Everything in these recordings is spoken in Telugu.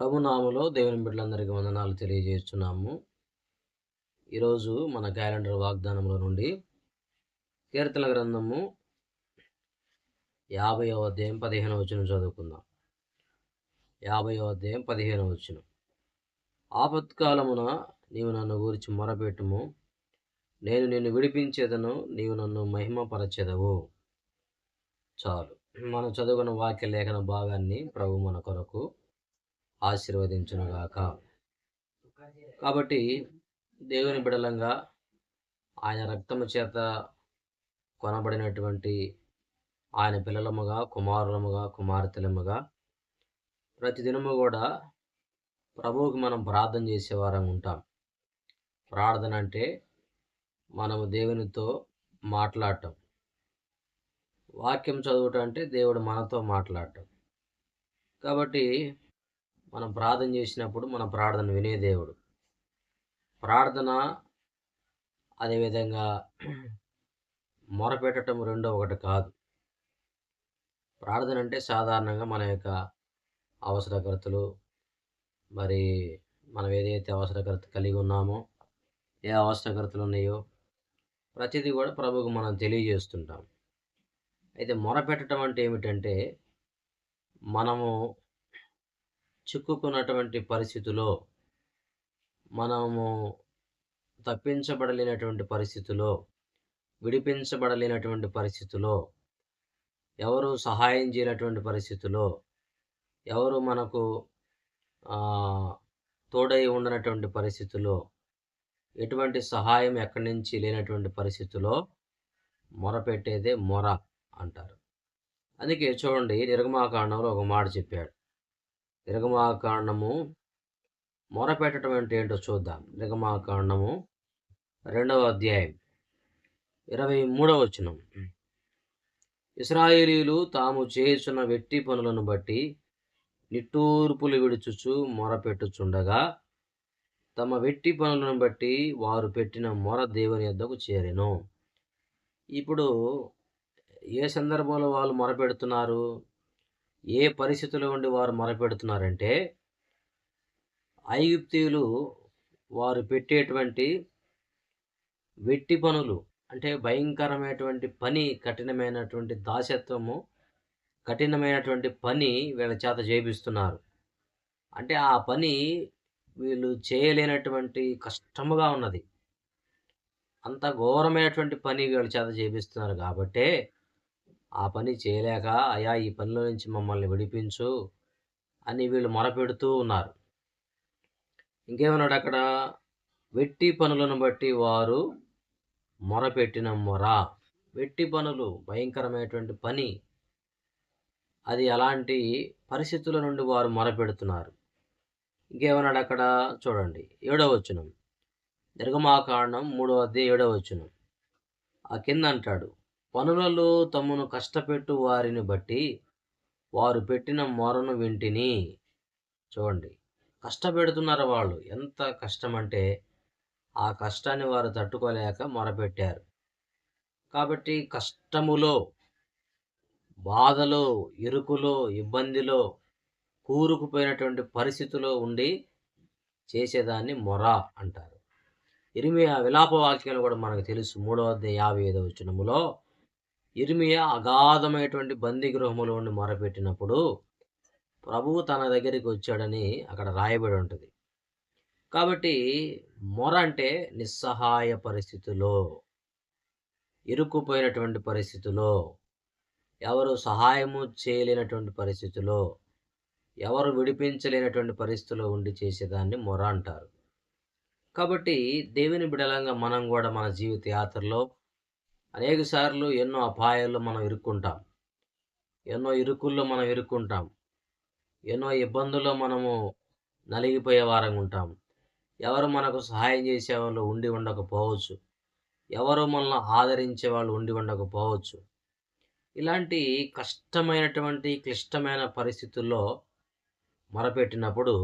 ప్రభునామలో దేవుని బిడ్డలందరికీ వందనాలు తెలియజేస్తున్నాము. ఈరోజు మన క్యాలెండర్ వాగ్దానంలో నుండి కీర్తన గ్రంథము యాభైవ అధ్యాయం పదిహేను వచ్చిన చదువుకుందాం. యాభైవ అధ్యాయం పదిహేను వచ్చిన ఆపత్కాలమున నీవు నన్ను గురించి మొరపెట్టుము. నేను నిన్ను విడిపించేదను నీవు నన్ను మహిమపరచెదవు. చాలు. మనం చదువుకున్న వాక్య లేఖన భాగాన్ని ప్రభు మన కొరకు ఆశీర్వదించునుగాక. కాబట్టి దేవుని బిడలంగా ఆయన రక్తము చేత కొనబడినటువంటి ఆయన పిల్లలముగా కుమారులముగా కుమార్తెలముగా ప్రతిదినము కూడా ప్రభువుకి మనం ప్రార్థన చేసేవారం ఉంటాం. ప్రార్థన అంటే మనము దేవునితో మాట్లాడటం. వాక్యం చదువుటంటే అంటే దేవుడు మనతో మాట్లాడటం. కాబట్టి మనం ప్రార్థన చేసినప్పుడు మన ప్రార్థన వినే దేవుడు. ప్రార్థన అదేవిధంగా మొరపెట్టడం రెండో ఒకటి కాదు. ప్రార్థన అంటే సాధారణంగా మన యొక్క అవసరకర్తలు మరి మనం ఏదైతే అవసరకర్త కలిగి ఉన్నామో ఏ అవసరకర్తలు ఉన్నాయో ప్రతిదీ కూడా ప్రభుకు మనం తెలియజేస్తుంటాం. అయితే మొరపెట్టడం అంటే ఏమిటంటే మనము చిక్కుకున్నటువంటి పరిస్థితిలో మనము తప్పించబడలేనటువంటి పరిస్థితిలో విడిపించబడలేనటువంటి పరిస్థితిలో ఎవరు సహాయం చేయనటువంటి పరిస్థితిలో ఎవరు మనకు తోడై ఉండనటువంటి పరిస్థితిలో ఎటువంటి సహాయం ఎక్కడి నుంచి లేనటువంటి పరిస్థితిలో మొరపెట్టేదే మొర అంటారు. అందుకే చూడండి నిర్గమాకాండంలో ఒక మాట చెప్పాడు. నిర్గమాకాండము. మొరపెట్టడం అంటే ఏంటో చూద్దాం. నిర్గమాకాండము రెండవ అధ్యాయం ఇరవై మూడవ వచనం. ఇస్రాయేలీలు తాము చేసిన వెట్టి పనులను బట్టి నిట్టూర్పులు విడుచుచు మొరపెట్టుచుండగా తమ వెట్టి పనులను బట్టి వారు పెట్టిన మొర దేవుని యొద్దకు చేరెను. ఇప్పుడు ఏ సందర్భంలో వాళ్ళు మొరపెడుతున్నారు? ఏ పరిస్థితిలో ఉండి వారు మొరపెడుతున్నారంటే ఐగుప్తీయులు వారు పెట్టేటువంటి వెట్టి పనులు అంటే భయంకరమైనటువంటి పని కఠినమైనటువంటి దాసత్వము కఠినమైనటువంటి పని వీళ్ళ చేత చేపిస్తున్నారు. అంటే ఆ పని వీళ్ళు చేయలేనటువంటి కష్టముగా ఉన్నది. అంత ఘోరమైనటువంటి పని వీళ్ళ చేత చేపిస్తున్నారు కాబట్టే ఆ పని చేయలేక అయా ఈ పనిలో నుంచి మమ్మల్ని విడిపించు అని వీళ్ళు మొరపెడుతూ ఉన్నారు. ఇంకేమన్నాడు అక్కడ? వెట్టి పనులను బట్టి వారు మొరపెట్టిన మొర. వెట్టి పనులు భయంకరమైనటువంటి పని. అది అలాంటి పరిస్థితుల నుండి వారు మొరపెడుతున్నారు? ఇంకేమన్నాడు అక్కడ? చూడండి. ఏడవ వచనం. నిర్గమాకాండం మూడవ అధ్యాయ ఏడవ వచనం. ఆ కింద అంటాడు పనులలో తమను కష్టపెట్టు వారిని బట్టి వారు పెట్టిన మొరను వింటిని. చూడండి. కష్టపెడుతున్నారు వాళ్ళు. ఎంత కష్టం అంటే ఆ కష్టాన్ని వారు తట్టుకోలేక మొరపెట్టారు. కాబట్టి కష్టములో బాధలో ఇరుకులో ఇబ్బందిలో కూరుకుపోయినటువంటి పరిస్థితిలో ఉండి చేసేదాన్ని మొర అంటారు. ఇరిమియా విలాప వాక్యాలు కూడా మనకు తెలుసు. మూడవ యాభై ఐదవ వచనములో ఇర్మియా అగాధమైనటువంటి బందీగృహములో ఉండి మొరపెట్టినప్పుడు ప్రభువు తన దగ్గరికి వచ్చాడని అక్కడ రాయబడి ఉంటుంది. కాబట్టి మొర అంటే నిస్సహాయ పరిస్థితిలో ఇరుక్కుపోయినటువంటి పరిస్థితిలో ఎవరు సహాయము చేయలేనటువంటి పరిస్థితిలో ఎవరు విడిపించలేనటువంటి పరిస్థితిలో ఉండి చేసేదాన్ని మొర అంటారు. కాబట్టి దేవుని బిడలంగా మనం కూడా మన జీవిత యాత్రలో అనేక సార్లు ఎన్నో అపాయాల్లో మనం ఇరుక్కుంటాం. ఎన్నో ఇరుకుల్లో మనం ఇరుక్కుంటాం. ఎన్నో ఇబ్బందుల్లో మనము నలిగిపోయే వారంగా ఉంటాం. ఎవరు మనకు సహాయం చేసే వాళ్ళు ఉండి ఉండకపోవచ్చు. ఎవరు మనల్ని ఆదరించే వాళ్ళు ఉండి ఉండకపోవచ్చు. ఇలాంటి కష్టమైనటువంటి క్లిష్టమైన పరిస్థితుల్లో మొరపెట్టినప్పుడు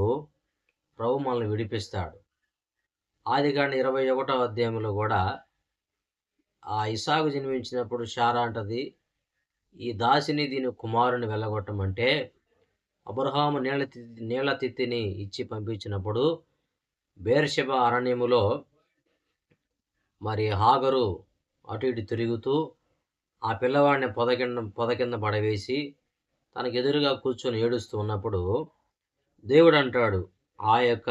ప్రభు మనల్ని విడిపిస్తాడు. ఆదికాండ ఇరవై ఒకటో అధ్యాయంలో కూడా ఆ ఇసాగు జన్మించినప్పుడు షారా అంటది ఈ దాసిని దీని కుమారుని వెళ్ళగొట్టమంటే అబ్రహాము నీళ్ళ తిత్తి నీళ్ళ తిత్తిని ఇచ్చి పంపించినప్పుడు బేర్షెబ అరణ్యములో మరి హాగరు అటు ఇటు తిరుగుతూ ఆ పిల్లవాడిని పొద కింద పొద కింద పడవేసి తనకు ఎదురుగా కూర్చొని ఏడుస్తూ ఉన్నప్పుడు దేవుడు అంటాడు ఆ యొక్క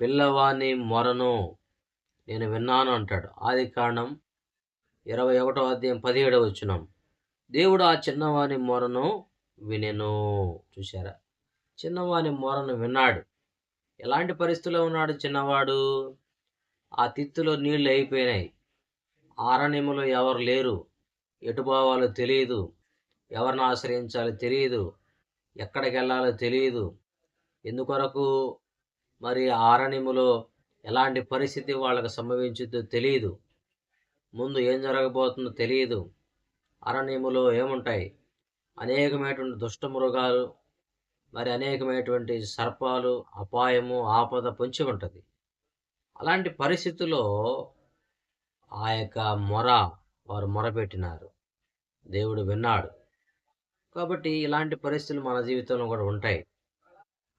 పిల్లవాని మొరను నేను విన్నాను అంటాడు. ఆది కారణం ఇరవై ఒకటో అధ్యాయం పదిహేడవ వచ్చినాం దేవుడు ఆ చిన్నవాని మొరను వినెను. చూశారా? చిన్నవాని మొరను విన్నాడు. ఎలాంటి పరిస్థితిలో ఉన్నాడు చిన్నవాడు? ఆ తిత్తులో నీళ్ళు అయిపోయినాయి. ఆరణ్యములో ఎవరు లేరు. ఎటు పోవాలో తెలియదు. ఎవరిని ఆశ్రయించాలో తెలియదు. ఎక్కడికి వెళ్ళాలో తెలియదు. ఎందుకొరకు? మరి ఆరణ్యములో ఎలాంటి పరిస్థితి వాళ్ళకు సంభవించుద్దో తెలియదు. ముందు ఏం జరగబోతుందో తెలియదు. అరణ్యములో ఏముంటాయి? అనేకమైనటువంటి దుష్ట మృగాలు మరి అనేకమైనటువంటి సర్పాలు అపాయము ఆపద పొంచి ఉంటుంది. అలాంటి పరిస్థితుల్లో ఆ యొక్క మొర వారు మొరపెట్టినారు దేవుడు విన్నాడు. కాబట్టి ఇలాంటి పరిస్థితులు మన జీవితంలో కూడా ఉంటాయి.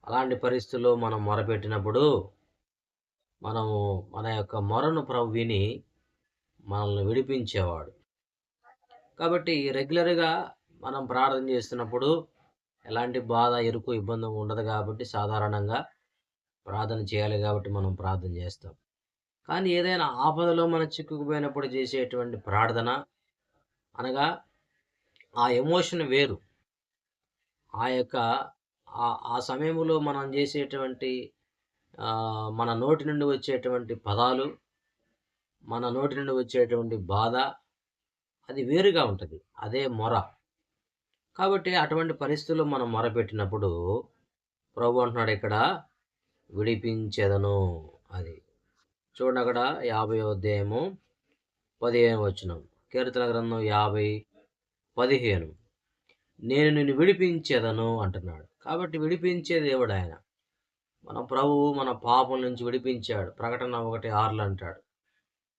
అలాంటి పరిస్థితుల్లో మనం మొరపెట్టినప్పుడు మనము మన యొక్క మొరను ప్రభు విని మనల్ని విడిపించేవాడు. కాబట్టి రెగ్యులర్గా మనం ప్రార్థన చేస్తున్నప్పుడు ఎలాంటి బాధ ఎరుకు ఇబ్బంది ఉండదు కాబట్టి సాధారణంగా ప్రార్థన చేయాలి కాబట్టి మనం ప్రార్థన చేస్తాం. కానీ ఏదైనా ఆపదలో మనం చిక్కుకుపోయినప్పుడు చేసేటువంటి ప్రార్థన అనగా ఆ ఎమోషన్ వేరు. ఆ యొక్క ఆ- ఆ సమయంలో మనం చేసేటువంటి మన నోటి నుండి వచ్చేటువంటి పదాలు మన నోటి నుండి వచ్చేటువంటి బాధ అది వేరుగా ఉంటుంది. అదే మొర. కాబట్టి అటువంటి పరిస్థితుల్లో మనం మొరపెట్టినప్పుడు ప్రభు అంటున్నాడు ఇక్కడ విడిపించేదను అది. చూడండి అక్కడ యాభై అధ్యాయము పదిహేను వచ్చిన కీర్తన గ్రంథం యాభై పదిహేను. నేను నిన్ను విడిపించేదను అంటున్నాడు. కాబట్టి విడిపించే దేవుడు ఆయన? మన ప్రభువు మన పాపం నుంచి విడిపించాడు. ప్రకటన ఒకటి ఆరులు అంటాడు.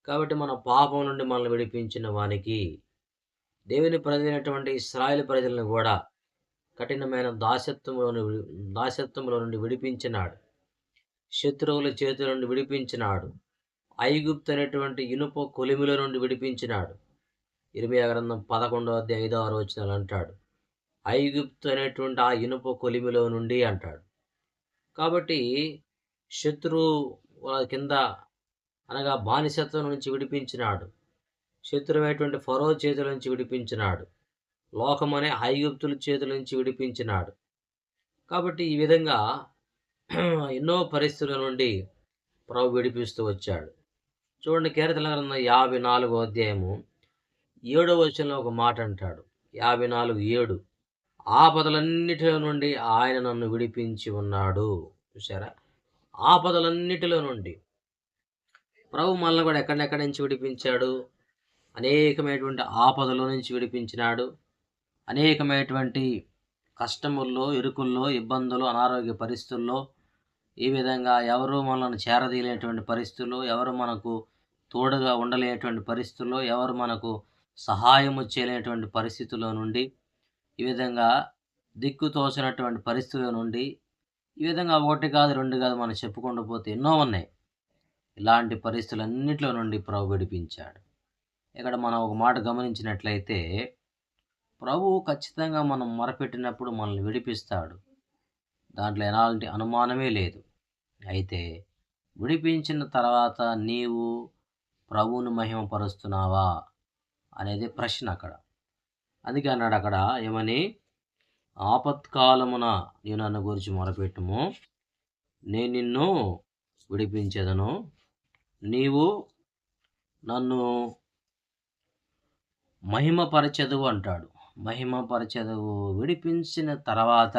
కాబట్టి మన పాపం నుండి మనల్ని విడిపించిన వానికి దేవుని ప్రజలైనటువంటి ఇస్రాయేల్ ప్రజలను కూడా కఠినమైన దాసత్వంలో దాసత్వంలో నుండి విడిపించినాడు. శత్రువుల చేతుల నుండి విడిపించినాడు. ఐగుప్తు అనేటువంటి ఇనుప కొలిమిలో నుండి విడిపించినాడు. ఇరిమియా గ్రంథం పదకొండవ అధ్యాయం ఐదో ఆలోచనలు అంటాడు. ఐగుప్తు అనేటువంటి ఆ ఇనుప కొలిమిలో నుండి అంటాడు. కాబట్టి శత్రువు కింద అనగా బానిసత్వం నుంచి విడిపించినాడు. శత్రువైనటువంటి ఫరో చేతుల నుంచి విడిపించినాడు. లోకమనే ఐగుప్తుల చేతుల నుంచి విడిపించినాడు. కాబట్టి ఈ విధంగా ఎన్నో పరిస్థితుల నుండి ప్రభు విడిపిస్తూ వచ్చాడు. చూడండి కీర్తన గ్రంథం యాభై నాలుగో అధ్యాయము ఏడో వచనంలో ఒక మాట అంటాడు. యాభై నాలుగు ఏడు. ఆపదలన్నిటిలో నుండి ఆయన నన్ను విడిపించి ఉన్నాడు. చూసారా ఆపదలన్నిటిలో నుండి. ప్రభు మనల్ని కూడా ఎక్కడెక్కడి నుంచి విడిపించాడు? అనేకమైనటువంటి ఆపదలో నుంచి విడిపించినాడు. అనేకమైనటువంటి కష్టముల్లో ఇరుకుల్లో ఇబ్బందులు అనారోగ్య పరిస్థితుల్లో ఈ విధంగా ఎవరు మనల్ని చేరదీయలేటువంటి పరిస్థితుల్లో ఎవరు మనకు తోడుగా ఉండలేనటువంటి పరిస్థితుల్లో ఎవరు మనకు సహాయం చేయలేనటువంటి పరిస్థితుల్లో నుండి ఈ విధంగా దిక్కు తోచినటువంటి పరిస్థితుల నుండి ఈ విధంగా ఒకటి కాదు రెండు కాదు మనం చెప్పుకుంటూ పోతే ఎన్నో ఉన్నాయి. ఇలాంటి పరిస్థితులన్నింటిలో నుండి ప్రభు విడిపించాడు. ఇక్కడ మనం ఒక మాట గమనించినట్లయితే ప్రభువు ఖచ్చితంగా మనం మొరపెట్టినప్పుడు మనల్ని విడిపిస్తాడు. దాంట్లో ఎలాంటి అనుమానమే లేదు. అయితే విడిపించిన తర్వాత నీవు ప్రభువును మహిమపరుస్తున్నావా అనేది ప్రశ్న అక్కడ. అందుకే అన్నాడు అక్కడ ఏమని? ఆపత్కాలమున నేను నన్ను గురించి మొరపెట్టుము. నేను నిన్ను విడిపించేదను. నీవు నన్ను మహిమపరచెదవు అంటాడు. మహిమపరచెదవు విడిపించిన తర్వాత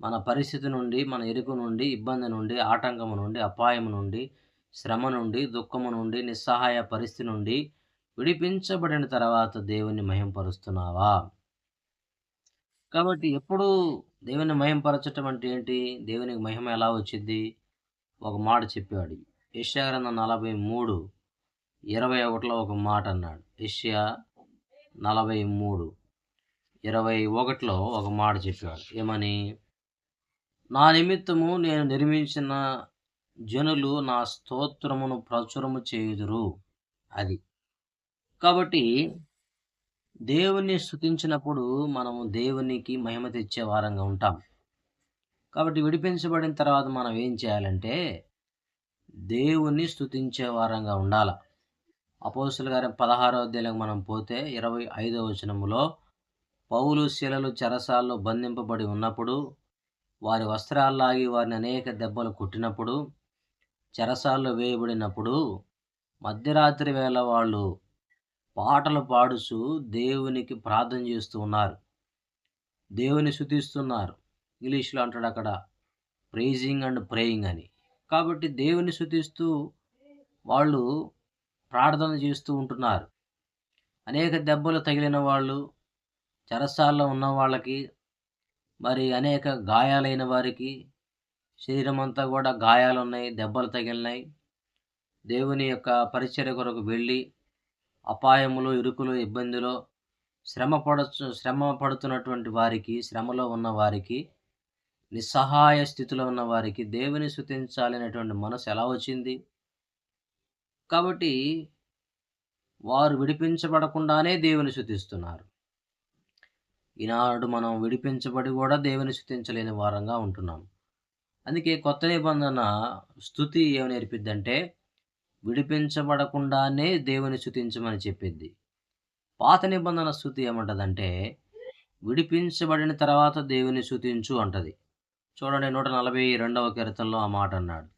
మన పరిస్థితి నుండి మన ఎరుకు నుండి ఇబ్బంది నుండి ఆటంకము నుండి అపాయము నుండి శ్రమ నుండి దుఃఖము నుండి నిస్సహాయ పరిస్థితి నుండి విడిపించబడిన తర్వాత దేవుని మహింపరుస్తున్నావా కాబట్టి ఎప్పుడు దేవుని మహింపరచటం అంటే ఏంటి? దేవునికి మహిమ ఎలా వచ్చింది? ఒక మాట చెప్పాడు. యెషయా గ్రంథం నలభై మూడు ఇరవై ఒకటిలో ఒక మాట అన్నాడు. యెషయా నలభై మూడు ఇరవై ఒకటిలో ఒక మాట చెప్పాడు. ఏమని? నా నిమిత్తము నేను నిర్మించిన జనులు నా స్తోత్రమును ప్రచురము చేయుదురు అది. కాబట్టి దేవుని స్థుతించినప్పుడు మనము దేవునికి మహిమ తెచ్చే వారంగా ఉంటాం. కాబట్టి విడిపించబడిన తర్వాత మనం ఏం చేయాలంటే దేవుణ్ణి స్థుతించే వారంగా ఉండాల. అపోసులు గారి పదహారో అధ్యాయులకు మనం పోతే ఇరవై ఐదో వచనములో పౌలు శిలలు చెరసాల్లో బంధింపబడి ఉన్నప్పుడు వారి వస్త్రాల్లాగి వారిని అనేక దెబ్బలు కొట్టినప్పుడు చెరసాల్లో వేయబడినప్పుడు మధ్యరాత్రి వేళ వాళ్ళు పాటలు పాడుచు దేవునికి ప్రార్థన చేస్తూ ఉన్నారు. దేవుని శుతిస్తున్నారు ఇంగ్లీష్లో అంటాడు అక్కడ ప్రైజింగ్ అండ్ ప్రేయింగ్ అని. కాబట్టి దేవుని శుతిస్తూ వాళ్ళు ప్రార్థన చేస్తూ ఉంటున్నారు. అనేక దెబ్బలు తగిలిన వాళ్ళు చెరసాల్లో ఉన్న వాళ్ళకి మరి అనేక గాయాలైన వారికి శరీరం అంతా కూడా గాయాలు ఉన్నాయి దెబ్బలు తగిలినాయి. దేవుని యొక్క పరిచర్య కొరకు వెళ్ళి అపాయములు ఇరుకులు ఇబ్బందిలో శ్రమ పడ శ్రమ పడుతున్నటువంటి వారికి శ్రమలో ఉన్న వారికి నిస్సహాయ స్థితిలో ఉన్న వారికి దేవుని శృతించాలనేటువంటి మనసు ఎలా వచ్చింది? కాబట్టి వారు విడిపించబడకుండానే దేవుని శృతిస్తున్నారు ఈనాడు మనం విడిపించబడి కూడా దేవుని శృతించలేని వారంగా ఉంటున్నాం. అందుకే కొత్త నిబంధన స్థుతి ఏమి నేర్పిద్దంటే విడిపించబడకుండానే దేవుని శృతించమని చెప్పిద్ది. పాత నిబంధన స్థుతి ఏమంటదంటే విడిపించబడిన తర్వాత దేవుని శృతించు అంటది. చూడండి నూట నలభై రెండవ కీర్తనలో ఆ మాట అన్నాడు.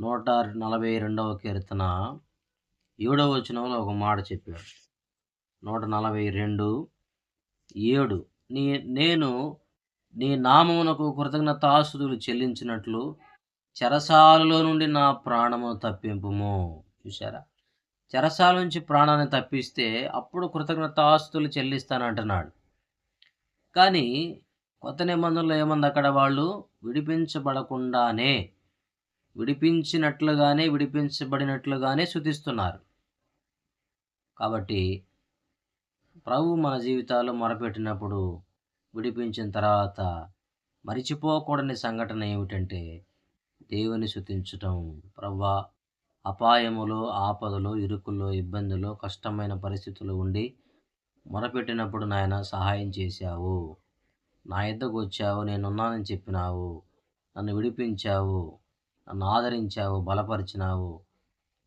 నూట నలభై రెండవ కీర్తన ఏడవ వచనంలో ఒక మాట చెప్పాడు. నూట నలభై రెండు ఏడు. నీ నేను నీ నామమునకు కృతజ్ఞతాస్తుతులు చెల్లించినట్లు చెరసాలలో నుండి నా ప్రాణము తప్పింపుము. చూసారా చెరసాల నుంచి ప్రాణాన్ని తప్పిస్తే అప్పుడు కృతజ్ఞతాస్తులు చెల్లిస్తానంటున్నాడు. కానీ కొత్త నిబంధనలో ఏమంది అక్కడ వాళ్ళు? విడిపించబడకుండానే విడిపించినట్లుగానే విడిపించబడినట్లుగానే శుతిస్తున్నారు కాబట్టి ప్రభు మన జీవితాలు మొరపెట్టినప్పుడు విడిపించిన తర్వాత మరిచిపోకూడని సంఘటన ఏమిటంటే దేవుని శుతించటం ప్రవ్వా అపాయములు ఆపదలు ఇరుకుల్లో ఇబ్బందులు కష్టమైన పరిస్థితులు ఉండి మొరపెట్టినప్పుడు నాయన సహాయం చేశావు. నా ఇద్దకు వచ్చావు నేనున్నానని చెప్పినావు. నన్ను విడిపించావు నన్ను ఆదరించావు బలపరిచినావు.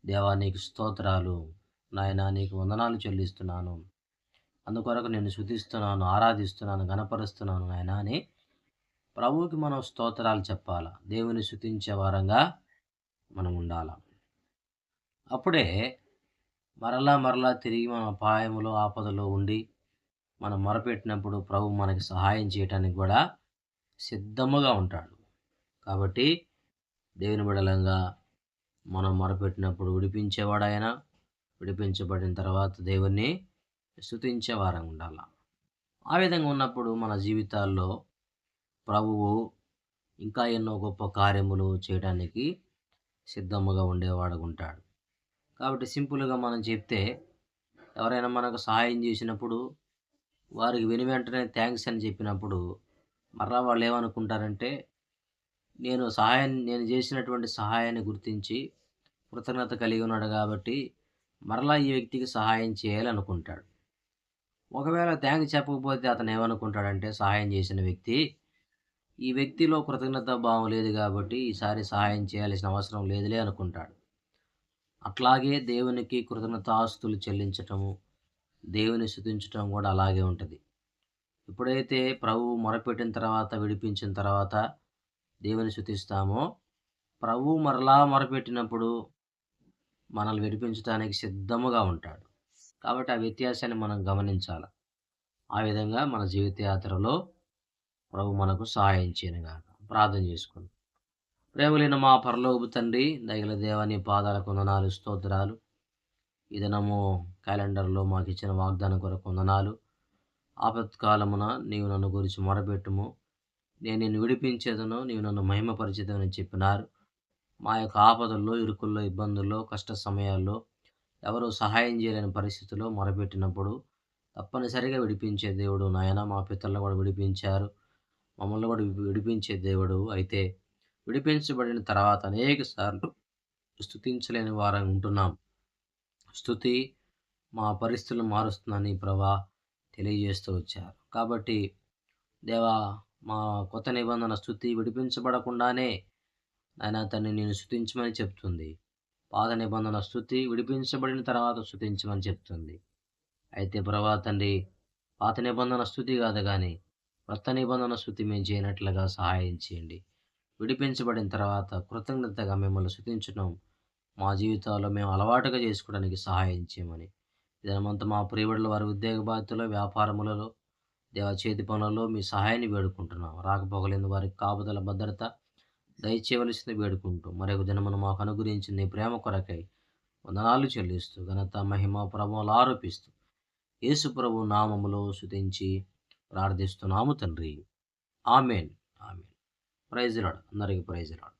దేవా నీకు స్తోత్రాలు. నాయన నీకు వందనాలు చెల్లిస్తున్నాను. అందుకొరకు నేను శుద్ధిస్తున్నాను ఆరాధిస్తున్నాను గణపరుస్తున్నాను నాయన అని ప్రభువుకి మనం స్తోత్రాలు చెప్పాలా? దేవుని శుతించే వారంగా మనం ఉండాల? అప్పుడే మరలా మరలా తిరిగి మన అపాయములో ఆపదలో ఉండి మనం మొరపెట్టినప్పుడు ప్రభు మనకి సహాయం చేయటానికి కూడా సిద్ధముగా ఉంటాడు. కాబట్టి దేవుని బిడలంగా మనం మొరపెట్టినప్పుడు విడిపించేవాడు ఆయన విడిపించబడిన తర్వాత దేవుణ్ణి స్థుతించే ఉండాల? ఉండాలి ఆ విధంగా ఉన్నప్పుడు మన జీవితాల్లో ప్రభువు ఇంకా ఎన్నో గొప్ప కార్యములు చేయడానికి సిద్ధముగా ఉండేవాడు ఉంటాడు. కాబట్టి సింపుల్గా మనం చెప్తే ఎవరైనా మనకు సహాయం చేసినప్పుడు వారికి విని వెంటనే థ్యాంక్స్ అని చెప్పినప్పుడు మరలా వాళ్ళు ఏమనుకుంటారంటే నేను సహాయం నేను చేసినటువంటి సహాయాన్ని గుర్తించి కృతజ్ఞత కలిగి ఉన్నాడు కాబట్టి మరలా ఈ వ్యక్తికి సహాయం చేయాలనుకుంటాడు ఒకవేళ థ్యాంక్స్ చెప్పకపోతే అతను ఏమనుకుంటాడంటే సహాయం చేసిన వ్యక్తి ఈ వ్యక్తిలో కృతజ్ఞత భావం లేదు కాబట్టి ఈసారి సహాయం చేయాల్సిన అవసరం లేదులే అనుకుంటాడు. అట్లాగే దేవునికి కృతజ్ఞత ఆస్తులు చెల్లించటము దేవుని శుతించటం కూడా అలాగే ఉంటుంది. ఎప్పుడైతే ప్రభువు మొరపెట్టిన తర్వాత విడిపించిన తర్వాత దేవుని శుతిస్తామో ప్రభువు మరలా మొరపెట్టినప్పుడు మనల్ని విడిపించడానికి సిద్ధముగా ఉంటాడు. కాబట్టి ఆ వ్యత్యాసాన్ని మనం గమనించాలి. ఆ విధంగా మన జీవితయాత్రలో ప్రభు మనకు సహాయం చేయనుగాక. ప్రార్థన చేసుకుందాం. ప్రేమలైన మా పరలోపు తండ్రి దయగల దేవాని పాదాలకు వందనాలు స్తోత్రాలు. ఈ దినము క్యాలెండర్లో మాకు ఇచ్చిన వాగ్దానం కొరకు వందనాలు. ఆపత్కాలమున నీవు నన్ను గురించి మొరబెట్టుము నేను నిన్ను విడిపించేదను నీవు నన్ను మహిమపరిచేదని చెప్పినారు. మా యొక్క ఆపదల్లో ఇరుకుల్లో ఇబ్బందుల్లో కష్ట సమయాల్లో ఎవరు సహాయం చేయలేని పరిస్థితుల్లో మొరపెట్టినప్పుడు తప్పనిసరిగా విడిపించే దేవుడు నాయన మా పితరులు కూడా విడిపించారు. మమ్మల్ని కూడా విడిపించే దేవుడు అయితే విడిపించబడిన తర్వాత అనేక సార్లు స్థుతించలేని వారం ఉంటున్నాం. స్థుతి మా పరిస్థితులు మారుస్తుందని ప్రభా తెలియజేస్తూ వచ్చారు. కాబట్టి దేవా మా కొత్త నిబంధన స్థుతి విడిపించబడకుండానే ఆయన అతన్ని నేను స్థుతించమని చెప్తుంది. పాత నిబంధన స్థుతి విడిపించబడిన తర్వాత స్థుతించమని చెప్తుంది. అయితే ప్రభా తండ్రి పాత నిబంధన స్థుతి కాదు కానీ కొత్త నిబంధన స్థుతి మేము చేయనట్లుగా సహాయం చేయండి. విడిపించబడిన తర్వాత కృతజ్ఞతగా మిమ్మల్ని స్థుతించడం మా జీవితాల్లో మేము అలవాటుగా చేసుకోవడానికి సహాయం చేయమని. ఇదనమంతా మా ప్రియబడుల వారి ఉద్యోగ బాధ్యతలో వ్యాపారములలో దేవ చేతి పనులలో మీ సహాయాన్ని వేడుకుంటున్నాం. రాకపోగలేని వారికి కాపుదల భద్రత దయచేయవలసింది వేడుకుంటూ మరొక దినమును మాకు అనుగురించింది ప్రేమ కొరకై వందనాలు చెల్లిస్తూ ఘనత మహిమ ప్రభావాలు ఆరోపిస్తూ యేసు ప్రభు నామములో శుతించి ప్రార్థిస్తున్నాము తండ్రి. ఆమెన్. ఆమెన్. ప్రైజ్ రాడు అందరికీ ప్రైజ్ రాడు